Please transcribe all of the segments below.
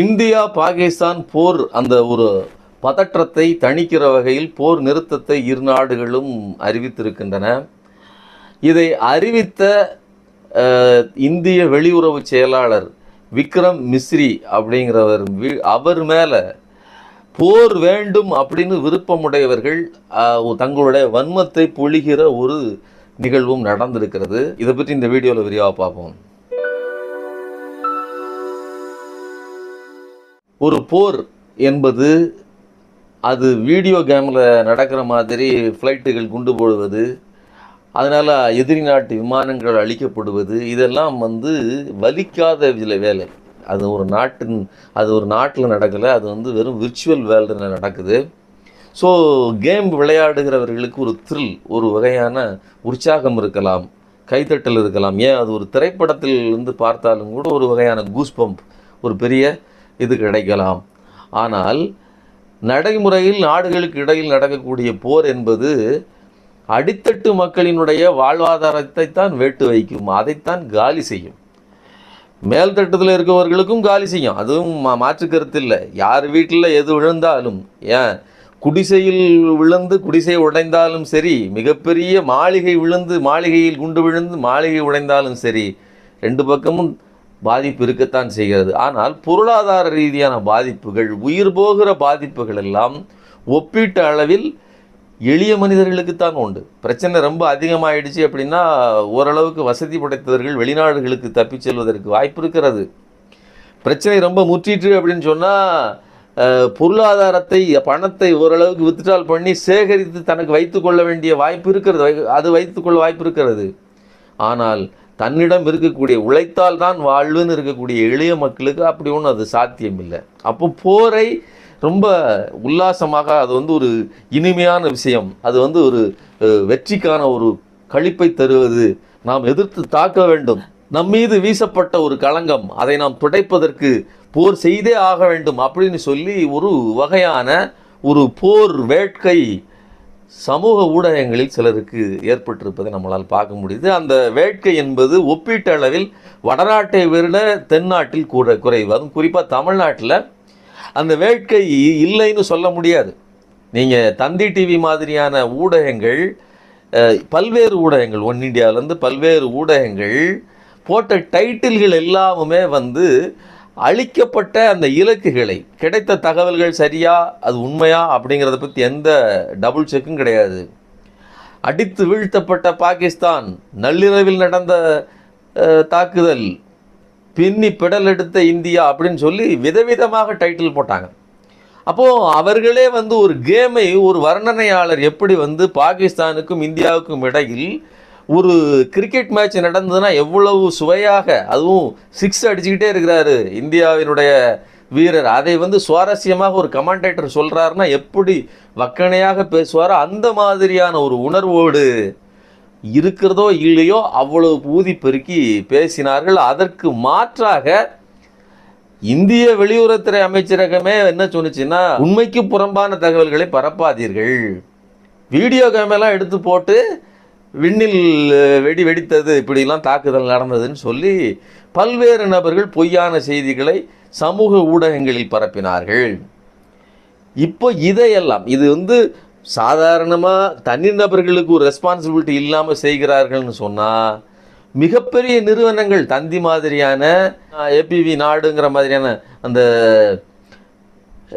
India Pakistan போர் அந்த ஒரு பதற்றத்தை தணிக்கிற வகையில் போர் நிறுத்தத்தை இரு நாடுகளும் அறிவித்திருக்கின்றன. இதை அறிவித்த இந்திய வெளியுறவு செயலாளர் விக்ரம் மிஸ்ரி அப்படிங்கிறவர் வி- அவர் மேலே போர் வேண்டும் அப்படின்னு விருப்பமுடையவர்கள் தங்களுடைய வன்மத்தை பொழிகிற ஒரு நிகழ்வும் நடந்திருக்கிறது. இதை பற்றி இந்த வீடியோவில் விரிவாக பார்ப்போம். ஒரு போர் என்பது அது வீடியோ கேமில் நடக்கிற மாதிரி ஃப்ளைட்டுகள் குண்டு போடுவது அதனால் எதிரி நாட்டு விமானங்கள் அழிக்கப்படுவது இதெல்லாம் வந்து வலிக்காத இதில் வேலை. அது ஒரு நாட்டின் அது ஒரு நாட்டில் நடக்கலை அது வந்து வெறும் விர்ச்சுவல் வேர்ல்டில் நடக்குது. ஸோ கேம் விளையாடுகிறவர்களுக்கு ஒரு த்ரில் ஒரு வகையான உற்சாகம் இருக்கலாம் கைத்தட்டல் இருக்கலாம். ஏன்? அது ஒரு திரைப்படத்தில் இருந்து பார்த்தாலும் கூட ஒரு வகையான கூஸ் பம்ப் ஒரு பெரிய இது கிடைக்கலாம். ஆனால் நடைமுறையில் நாடுகளுக்கு இடையில் நடக்கக்கூடிய போர் என்பது அடித்தட்டு மக்களினுடைய வாழ்வாதாரத்தை தான் வேட்டு வைக்கும். அதைத்தான் காலி செய்யும். மேல்தட்டத்தில் இருக்கவர்களுக்கும் காலி செய்யும். அதுவும் மா மாற்று கருத்து இல்லை யார் வீட்டில் எது விழுந்தாலும் ஏன்? குடிசையில் விழுந்து குடிசை உடைந்தாலும் சரி மிகப்பெரிய மாளிகை விழுந்து மாளிகையில் குண்டு விழுந்து மாளிகை உடைந்தாலும் சரி ரெண்டு பக்கமும் பாதிப்பு இருக்கத்தான் செய்கிறது. ஆனால் பொருளாதார ரீதியான பாதிப்புகள் உயிர் போகிற பாதிப்புகள் எல்லாம் ஒப்பீட்ட அளவில் எளிய மனிதர்களுக்குத்தான் உண்டு. பிரச்சனை ரொம்ப அதிகமாகிடுச்சு அப்படின்னா ஓரளவுக்கு வசதி படைத்தவர்கள் வெளிநாடுகளுக்கு தப்பிச் செல்வதற்கு வாய்ப்பு இருக்கிறது. பிரச்சனை ரொம்ப முற்றிற்று அப்படின்னு சொன்னால் பொருளாதாரத்தை பணத்தை ஓரளவுக்கு வித்ட்ரால் பண்ணி சேகரித்து தனக்கு வைத்துக்கொள்ள வேண்டிய வாய்ப்பு இருக்கிறது. வை- அது வைத்துக்கொள்ள வாய்ப்பு இருக்கிறது. ஆனால் தன்னிடம் இருக்கக்கூடிய உழைத்தால் தான் வாழ்வுன்னு இருக்கக்கூடிய எளிய மக்களுக்கு அப்படி ஒன்றும் அது சாத்தியம் இல்லை அப்போ போரை ரொம்ப உல்லாசமாக அது வந்து ஒரு இனிமையான விஷயம். அது வந்து ஒரு வெற்றிக்கான ஒரு கழிப்பை தருவது. நாம் எதிர்த்து தாக்க வேண்டும். நம் மீது வீசப்பட்ட ஒரு களங்கம். அதை நாம் துடைப்பதற்கு போர் செய்தே ஆக வேண்டும் அப்படின்னு சொல்லி ஒரு வகையான ஒரு போர் வேட்கை சமூக ஊடகங்களில் சிலருக்கு ஏற்பட்டிருப்பதை நம்மளால் பார்க்க முடியுது. அந்த வேட்கை என்பது ஒப்பீட்டளவில் வடநாட்டை விட தென்னாட்டில் கூட குறைவு. அதுவும் குறிப்பாக தமிழ்நாட்டில் அந்த வேட்கை இல்லைன்னு சொல்ல முடியாது. நீங்கள் தந்தி டிவி மாதிரியான ஊடகங்கள் பல்வேறு ஊடகங்கள் ஒன் இண்டியாவிலேருந்து பல்வேறு ஊடகங்கள் போட்ட டைட்டில்கள் எல்லாமுமே வந்து அளிக்கப்பட்ட அந்த இலக்குகளை கிடைத்த தகவல்கள் சரியா அது உண்மையா அப்படிங்கிறத பற்றி எந்த டபுள் செக்கும் கிடையாது. அடித்து வீழ்த்தப்பட்ட பாகிஸ்தான் நள்ளிரவில் நடந்த தாக்குதல் பின்னி பெடல் எடுத்த இந்தியா அப்படின்னு சொல்லி விதவிதமாக டைட்டில் போட்டாங்க. அப்போது அவர்களே வந்து ஒரு கேமை ஒரு வர்ணனையாளர் எப்படி வந்து பாகிஸ்தானுக்கும் இந்தியாவுக்கும் இடையில் ஒரு கிரிக்கெட் மேட்ச் நடந்ததுன்னா எவ்வளவு சுவையாக அதுவும் சிக்ஸ் அடிச்சுக்கிட்டே இருக்கிறாரு இந்தியாவினுடைய வீரர். அதை வந்து சுவாரஸ்யமாக ஒரு கமெண்டேட்டர் சொல்கிறாருன்னா எப்படி வக்கணையாக பேசுவாரோ அந்த மாதிரியான ஒரு உணர்வோடு இருக்கிறதோ இல்லையோ அவ்வளவு ஊதி பெருக்கி பேசினார்கள். அதற்கு மாற்றாக இந்திய வெளியுறவுத்துறை அமைச்சரகமே என்ன சொன்னுச்சுன்னா உண்மைக்கு புறம்பான தகவல்களை பரப்பாதீர்கள். வீடியோ கேமெல்லாம் எடுத்து போட்டு விண்ணில் வெடி வெடித்தது இப்படிலாம் தாக்குதல் நடந்ததுன்னு சொல்லி பல்வேறு நபர்கள் பொய்யான செய்திகளை சமூக ஊடகங்களில் பரப்பினார்கள். இப்போ இதையெல்லாம் இது வந்து சாதாரணமாக தனிநபர்களுக்கு ஒரு ரெஸ்பான்சிபிலிட்டி இல்லாமல் செய்கிறார்கள்னு சொன்னால் மிகப்பெரிய நிறுவனங்கள் தந்தி மாதிரியான ஏபிவி நாடுங்கிற மாதிரியான அந்த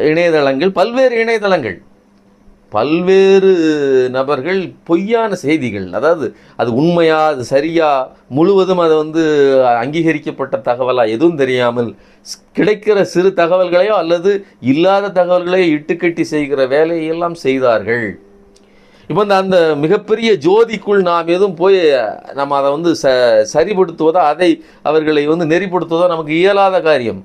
இணையதளங்கள் பல்வேறு இணையதளங்கள் பல்வேறு நபர்கள் பொய்யான செய்திகள் அதாவது அது உண்மையா அது சரியா முழுவதும் அதை வந்து அங்கீகரிக்கப்பட்ட தகவலாக எதுவும் தெரியாமல் கிடைக்கிற சிறு தகவல்களையோ அல்லது இல்லாத தகவல்களையோ இட்டுக்கட்டி செய்கிற வேலையெல்லாம் செய்தார்கள். இப்போ இந்த அந்த மிகப்பெரிய ஜோதிக்குள் நாம் எதுவும் போய் நம்ம அதை வந்து ச சரிப்படுத்துவதோ அதை அவர்களை வந்து நெறிப்படுத்துவதோ நமக்கு இயலாத காரியம்.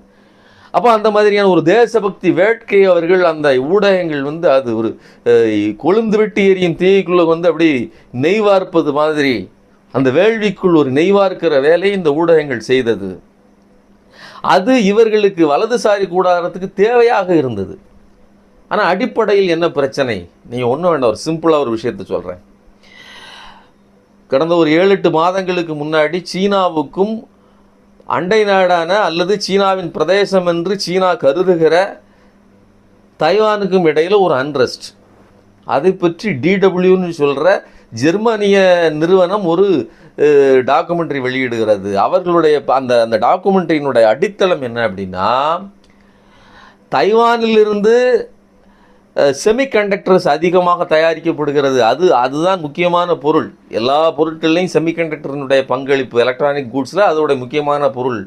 அப்போ அந்த மாதிரியான ஒரு தேசபக்தி வேட்கை அவர்கள் அந்த ஊடகங்கள் வந்து அது ஒரு கொழுந்து வெட்டி எரியும் தீக்குள்ளே வந்து அப்படி நெய்வார்ப்பது மாதிரி அந்த வேள்விக்குள் ஒரு நெய்வார்க்கிற வேலையை இந்த ஊடகங்கள் செய்தது. அது இவர்களுக்கு வலதுசாரி கூடாரத்துக்கு தேவையாக இருந்தது. ஆனால் அடிப்படையில் என்ன பிரச்சனை? நீங்கள் ஒன்றும் வேண்டாம் ஒரு சிம்பிளாக ஒரு விஷயத்தை சொல்கிறேன் கடந்த ஒரு ஏழு எட்டு மாதங்களுக்கு முன்னாடி சீனாவுக்கும் அண்டை நாடான அல்லது சீனாவின் பிரதேசம் என்று சீனா கருதுகிற தைவானுக்கும் இடையில் ஒரு அன்ரெஸ்ட் அதை பற்றி டிடபிள்யூன்னு சொல்கிற ஜெர்மனிய நிறுவனம் ஒரு டாக்குமெண்ட்ரி வெளியிடுகிறது. அவர்களுடைய அந்த அந்த டாக்குமெண்ட்ரியினுடைய அடித்தளம் என்ன அப்படின்னா தைவானிலிருந்து செமிகண்டக்டர்ஸ் அதிகமாக தயாரிக்கப்படுகிறது. அது அதுதான் முக்கியமான பொருள். எல்லா பொருட்கள்லையும் செமிகண்டக்டரினுடைய பங்களிப்பு எலக்ட்ரானிக் கூட்ஸில் அதோட முக்கியமான பொருள்.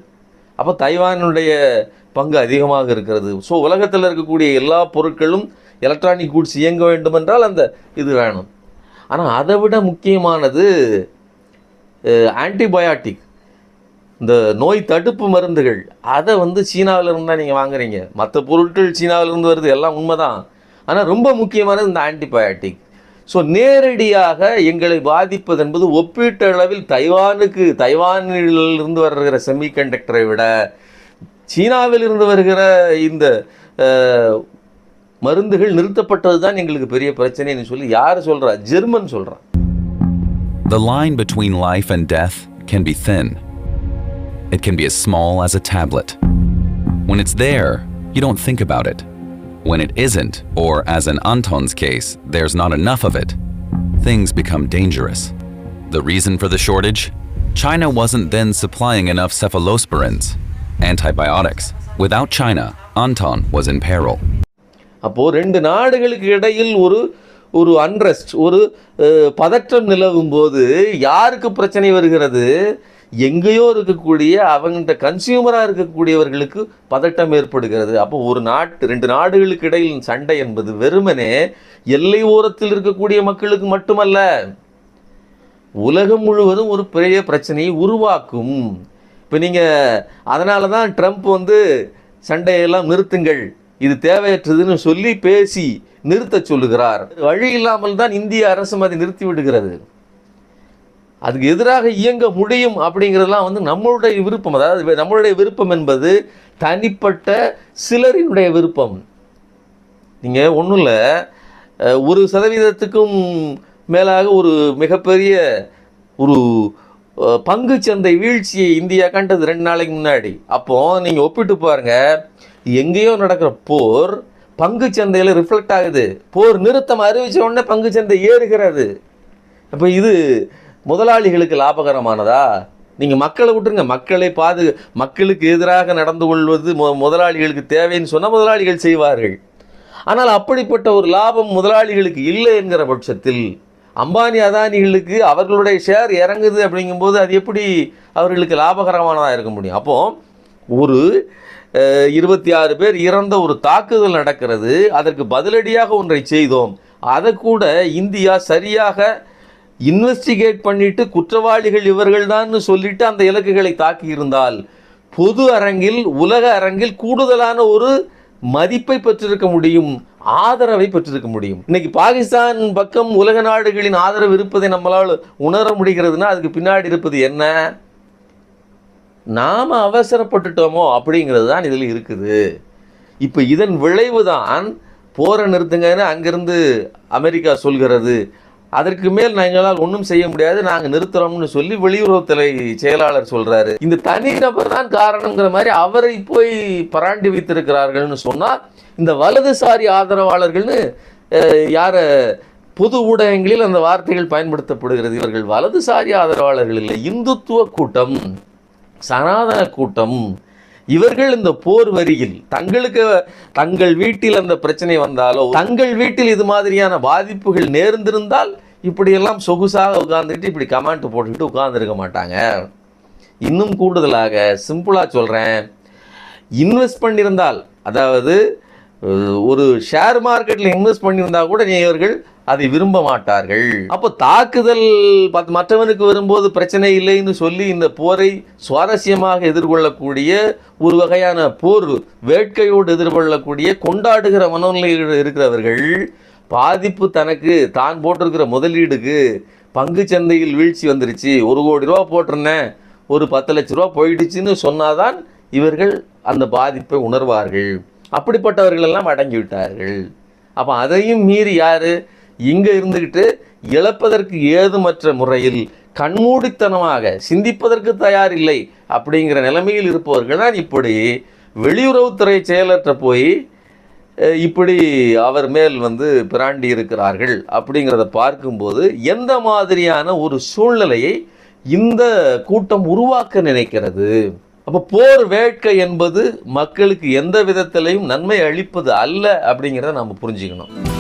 அப்போ தைவானுடைய பங்கு அதிகமாக இருக்கிறது. ஸோ உலகத்தில் இருக்கக்கூடிய எல்லா பொருட்களும் எலக்ட்ரானிக் கூட்ஸ் இயங்க வேண்டுமென்றால் அந்த இது வேணும். ஆனால் அதை விட முக்கியமானது ஆன்டிபயாட்டிக் இந்த நோய் தடுப்பு மருந்துகள். அதை வந்து சீனாவிலிருந்து தான் நீங்கள் வாங்குறீங்க. மற்ற பொருட்கள் சீனாவிலிருந்து வருது. எல்லாம் உண்மைதான். ஆனால் ரொம்ப முக்கியமானது இந்த ஆன்டிபயாட்டிக் ஸோ நேரடியாக எங்களை பாதிப்பது என்பது ஒப்பீட்டளவில் தைவானுக்கு தைவானிலிருந்து வருகிற செமிகண்டக்டரை விட சீனாவிலிருந்து வருகிற இந்த மருந்துகள் நிறுத்தப்பட்டது தான் எங்களுக்கு பெரிய பிரச்சனைன்னு சொல்லி யார் சொல்கிறா ஜெர்மன் சொல்கிறான் The line between life and death can be thin. It can be as small as a tablet. When it's there, you don't think about it. When it isn't, or as in Anton's case, there's not enough of it, things become dangerous. The reason for the shortage? China wasn't then supplying enough cephalosporins, antibiotics. Without China, Anton was in peril. அப்போது ரெண்டு நாடுகளுக்கு இடையில் ஒரு ஒரு unrest ஒரு அஹ், பதற்றம் நிலவும் போது யாருக்கு பிரச்சனை வருகிறது எங்கேயோ இருக்கக்கூடிய அவங்கள்ட்ட கன்சியூமராக இருக்கக்கூடியவர்களுக்கு பதட்டம் ஏற்படுகிறது. அப்போ ஒரு நாட்டு ரெண்டு நாடுகளுக்கு இடையில் சண்டை என்பது வெறுமனே எல்லை ஓரத்தில் இருக்கக்கூடிய மக்களுக்கு மட்டுமல்ல உலகம் முழுவதும் ஒரு பெரிய பிரச்சனையை உருவாக்கும். இப்போ நீங்கள் அதனால தான் ட்ரம்ப் வந்து சண்டையெல்லாம் நிறுத்துங்கள் இது தேவையற்றதுன்னு சொல்லி பேசி நிறுத்தச் சொல்லுகிறார். வழி இல்லாமல் தான் இந்திய அரசும் அதை நிறுத்தி விடுகிறது. அதுக்கு எதிராக இயங்க முடியும் அப்படிங்கிறதெல்லாம் வந்து நம்மளுடைய விருப்பம். அதாவது நம்மளுடைய விருப்பம் என்பது தனிப்பட்ட சிலரினுடைய விருப்பம். நீங்கள் ஒன்றும் இல்லை. ஒரு சதவீதத்துக்கும் மேலாக ஒரு மிகப்பெரிய ஒரு பங்கு பங்குச் சந்தை வீழ்ச்சியை இந்தியா கண்டது ரெண்டு நாளைக்கு முன்னாடி. அப்போது நீங்கள் ஒப்பிட்டு பாருங்கள் எங்கேயோ நடக்கிற போர் பங்குச் சந்தையில் ரிஃப்ளெக்ட் ஆகுது. போர் நிறுத்தம் அறிவித்த உடனே பங்கு சந்தை ஏறுகிறது. அப்போ இது முதலாளிகளுக்கு லாபகரமானதா? நீங்கள் மக்களை விட்டுருங்க. மக்களை பாது மக்களுக்கு எதிராக நடந்து கொள்வது மு முதலாளிகளுக்கு தேவைன்னு சொன்னால் முதலாளிகள் செய்வார்கள். ஆனால் அப்படிப்பட்ட ஒரு லாபம் முதலாளிகளுக்கு இல்லை என்கிற பட்சத்தில் அம்பானி அதானிகளுக்கு அவர்களுடைய ஷேர் இறங்குது அப்படிங்கும்போது அது எப்படி அவர்களுக்கு லாபகரமானதாக இருக்க முடியும்? அப்போது ஒரு இருபத்தி ஆறு பேர் இறந்த ஒரு தாக்குதல் நடக்கிறது. அதற்கு பதிலடியாக ஒன்றை செய்தோம். அதை கூட இந்தியா சரியாக இன்வெஸ்டிகேட் பண்ணிட்டு குற்றவாளிகள் இவர்கள்தான்னு சொல்லிட்டு அந்த இலக்குகளை தாக்கி இருந்தால் பொது அரங்கில் உலக அரங்கில் கூடுதலான ஒரு மதிப்பை பெற்றிருக்க முடியும் ஆதரவை பெற்றிருக்க முடியும். இன்னைக்கு பாகிஸ்தான் பக்கம் உலக நாடுகளின் ஆதரவு இருப்பதை நம்மளால் உணர முடிகிறதுனா அதுக்கு பின்னாடி இருப்பது என்ன? நாம் அவசரப்பட்டுட்டோமோ அப்படிங்கிறது தான் இதில் இருக்குது. இப்போ இதன் விளைவு தான் போரை நிறுத்துங்கன்னு அங்கிருந்து அமெரிக்கா சொல்கிறது. அதற்கு மேல் நாங்களால் ஒன்றும் செய்ய முடியாது நாங்கள் நிறுத்துறோம்னு சொல்லி வெளியுறவுத்துறை செயலாளர் சொல்கிறாரு இந்த தனிநபர் தான் காரணங்கிற மாதிரி அவரை போய் பராண்டி வைத்திருக்கிறார்கள்னு சொன்னால் இந்த வலதுசாரி ஆதரவாளர்கள்னு அஹ், யார பொது ஊடகங்களில் அந்த வார்த்தைகள் பயன்படுத்தப்படுகிறது. இவர்கள் வலதுசாரி ஆதரவாளர்கள் இல்லை. இந்துத்துவ கூட்டம் சனாதன கூட்டம் இவர்கள் இந்த போர் வரியில் தங்களுக்கு தங்கள் வீட்டில் அந்த பிரச்சனை வந்தாலோ தங்கள் வீட்டில் இது மாதிரியான பாதிப்புகள் நேர்ந்திருந்தால் இப்படியெல்லாம் சொகுசாக உட்கார்ந்துட்டு இப்படி கமெண்ட் போட்டுக்கிட்டு உட்கார்ந்துருக்க மாட்டாங்க. இன்னும் கூடுதலாக சிம்பிளாக சொல்கிறேன் இன்வெஸ்ட் பண்ணியிருந்தால் அதாவது ஒரு ஷேர் மார்க்கெட்டில் இன்வெஸ்ட் பண்ணியிருந்தால் கூட இவர்கள் அதை விரும்ப மாட்டார்கள். அப்போ தாக்குதல் மற்றவனுக்கு வரும்போது பிரச்சனை இல்லைன்னு சொல்லி இந்த போரை சுவாரஸ்யமாக எதிர்கொள்ளக்கூடிய ஒரு வகையான போர் வேட்கையோடு எதிர்கொள்ளக்கூடிய கொண்டாடுகிற மனநிலையில் இருக்கிறவர்கள் பாதிப்பு தனக்கு தான் போட்டிருக்கிற முதலீடுக்கு பங்கு சந்தையில் வீழ்ச்சி வந்துருச்சு. ஒரு கோடி ரூபா போட்டிருந்தேன் ஒரு பத்து லட்ச ரூபா போயிடுச்சுன்னு சொன்னாதான் இவர்கள் அந்த பாதிப்பை உணர்வார்கள். அப்படிப்பட்டவர்கள் எல்லாம் அடங்கி விட்டார்கள். அப்போ அதையும் மீறி யார்? இங்கே இருந்துக்கிட்டு இழப்பதற்கு ஏதுமற்ற முறையில் கண்மூடித்தனமாக சிந்திப்பதற்கு தயார் இல்லை அப்படிங்கிற நிலைமையில் இருப்பவர்கள் தான் இப்படி வெளியுறவுத்துறை செயலற்ற போய் இப்படி அவர் மேல் வந்து பிராண்டி இருக்கிறார்கள் அப்படிங்கிறத பார்க்கும்போது எந்த மாதிரியான ஒரு சூழ்நிலையை இந்த கூட்டம் உருவாக்க நினைக்கிறது? அப்போ போர் வேட்கை என்பது மக்களுக்கு எந்த விதத்திலையும் நன்மை அளிப்பது அல்ல அப்படிங்கிறத நம்ம புரிஞ்சுக்கணும்.